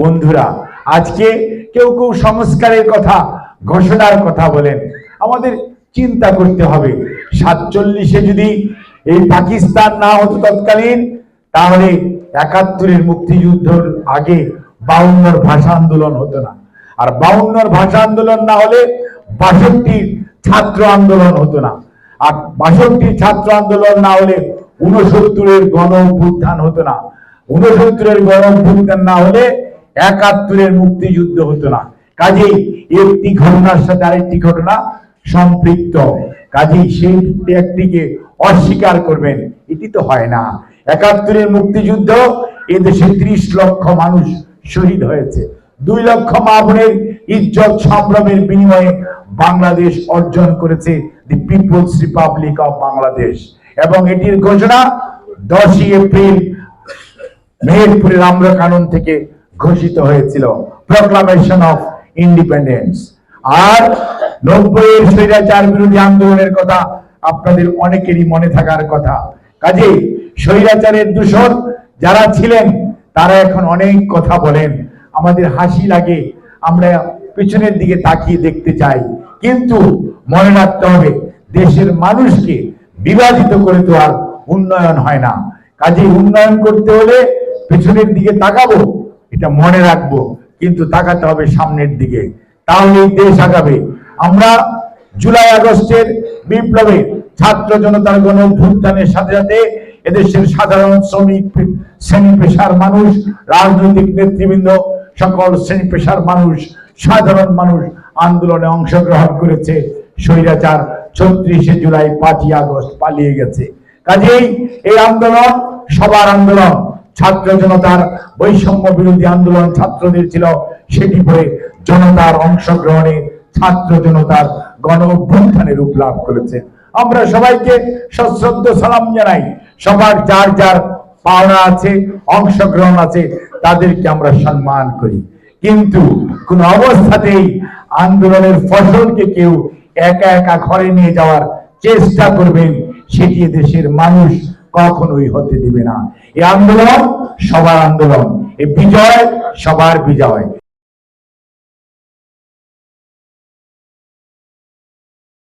বন্ধুরা, আজকে কেউ কেউ সংস্কারের কথা, ঘোষণার কথা বলেন। আমাদের চিন্তা করতে হবে। সাতচল্লিশে যদি এই পাকিস্তান না হতো তৎকালীন, তাহলে একাত্তরের মুক্তিযুদ্ধর আগে বাউন্নর ভাষা আন্দোলন হতো না। আর বাউন্নর ভাষা আন্দোলন না হলে বাষট্টির ছাত্র আন্দোলন হতো না। আর বাষট্টির ছাত্র আন্দোলন না হলে উনসত্তরের গণ অভ্যুত্থান হতো না। উনসত্তরের গণ অভ্যুত্থান না হলে একাত্তরের মুক্তিযুদ্ধ হতো না। কাজেই একটি ঘটনার সাথে আরেকটি ঘটনা সম্পৃক্ত। কাজেই সেই একটিকে অস্বীকার করবেন। এটি তো হয় না। একাত্তরের মুক্তিযুদ্ধ এদেশে ত্রিশ লক্ষ মানুষ শহীদ হয়েছে। দুই লক্ষ মা বোনের ইজ্জত সম্ভ্রমের বিনিময়ে বাংলাদেশ অর্জন করেছে the People's Republic of Bangladesh. এবং এটির ঘোষণা দশই এপ্রিল মেহেরপুরের আম্রকানন থেকে ঘোষিত হয়েছিল। প্রক্লামেশন অফ ইন্ডিপেন্ডেন্স আর নব্বইয়ের স্বৈরাচার বিরোধী আন্দোলনের কথা আপনাদের অনেকেরই মনে থাকার কথা। কাজে স্বৈরাচারের দূষণ যারা ছিলেন, তারা এখন অনেক কথা বলেন। আমাদের হাসি লাগে, আমরা পিছনের দিকে তাকিয়ে দেখতে চাই। কিন্তু মনে রাখতে হবে, দেশের মানুষকে বিভাজিত করে তো আর উন্নয়ন হয় না। কাজে উন্নয়ন করতে হলে পেছনের দিকে তাকাবো এটা মনে রাখব, কিন্তু তাকাতে হবে সামনের দিকে। তাহলে এই দেশ আগাবে। আমরা জুলাই আগস্টের বিপ্লবে ছাত্র জনতার গণ অভ্যুত্থানের সাথে সাথে এদেশের সাধারণ শ্রমিক, শ্রেণি পেশার মানুষ, রাজনৈতিক নেতৃবৃন্দ, সকল শ্রেণি পেশার মানুষ, সাধারণ মানুষ আন্দোলনে অংশগ্রহণ করেছে। স্বৈরাচার ছত্রিশে জুলাই পাঁচই আগস্ট পালিয়ে গেছে। কাজেই এই আন্দোলন সবার আন্দোলন। ছাত্র জনতার বৈষম্য বিরোধী আন্দোলন ছাত্রদের ছিল সেটি পরে জনতার অংশগ্রহণে ছাত্র জনতার গণ অভ্যুত্থানের রূপ লাভ করেছে। আমরা সবাইকে সশ্রদ্ধ সালাম জানাই। সবার যার যার পাওনা আছে, অংশগ্রহণ আছে, তাদেরকে আমরা সম্মান করি। কিন্তু কোন অবস্থাতেই আন্দোলনের ফসলকে কেউ একা একা ঘরে নিয়ে যাওয়ার চেষ্টা করবেন, সেটি দেশের মানুষ কখনোই হতে দিবে না। এই আন্দোলন সবার আন্দোলন। এই বিজয় সবার বিজয়।